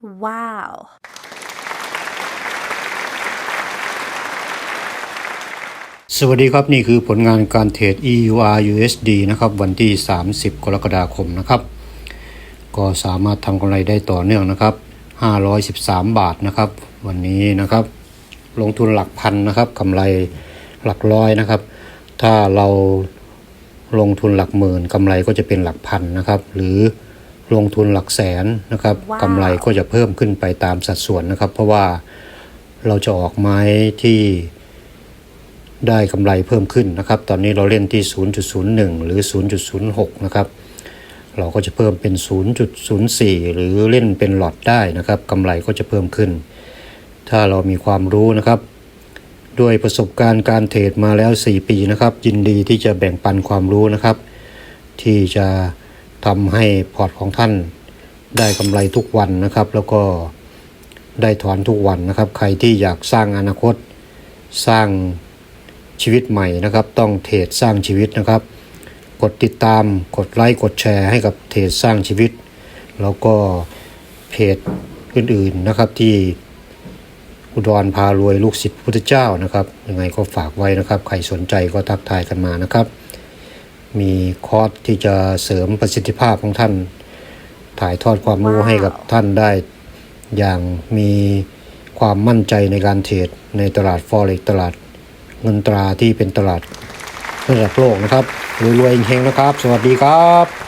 Wow. สวัสดีครับนี่คือผลงานการเทรด EUR USD นะครับ วันที่ 30 กรกฎาคมนะครับ ก็สามารถทำกำไรได้ต่อเนื่องนะครับ 513 บาทนะครับ วันนี้นะครับ ลงทุนหลักพันนะครับกำไรหลักร้อยนะครับ ถ้าเราลงทุนหลักหมื่นกำไรก็จะเป็นหลักพันนะครับ หรือ ลงทุนหลักแสนนะครับว้าวกำไรก็จะเพิ่มขึ้นไปตามสัดส่วนนะครับ เพราะว่าเราจะออกไม้ที่ได้กำไรเพิ่มขึ้นนะครับ ตอนนี้เราเล่นที่ 0.01 หรือ 0.06 นะครับ เราก็จะเพิ่มเป็น 0.04 หรือเล่นเป็นหลอดได้นะครับกำไรก็จะเพิ่มขึ้น ถ้าเรามีความรู้นะครับด้วยประสบการณ์การเทรดมาแล้ว 4 ปีนะครับ ยินดีที่จะแบ่งปันความรู้นะครับ ที่จะ ทำให้พอร์ตของท่านได้กำไรทุกวันนะครับ แล้วก็ได้ถอนทุกวันนะครับ ใครที่อยากสร้างอนาคตสร้างชีวิตใหม่นะครับ ต้องเทรดสร้างชีวิตนะครับ กดติดตามกดไลค์กดแชร์ให้กับเทรดสร้างชีวิต แล้วก็เพจอื่นๆนะครับที่อุดรพารวยลูกศิษย์พุทธเจ้านะครับยังไงก็ฝากไว้นะครับ ใครสนใจก็ทักทายกันมานะครับ มีคอร์สที่จะเสริมประสิทธิภาพของท่าน ถ่ายทอดความรู้ให้กับท่านได้อย่างมีความมั่นใจในการเทรดในตลาดฟอเร็กตลาดเงินตราที่เป็นตลาดระดับโลกนะครับรวยๆเฮงๆนะครับ สวัสดีครับ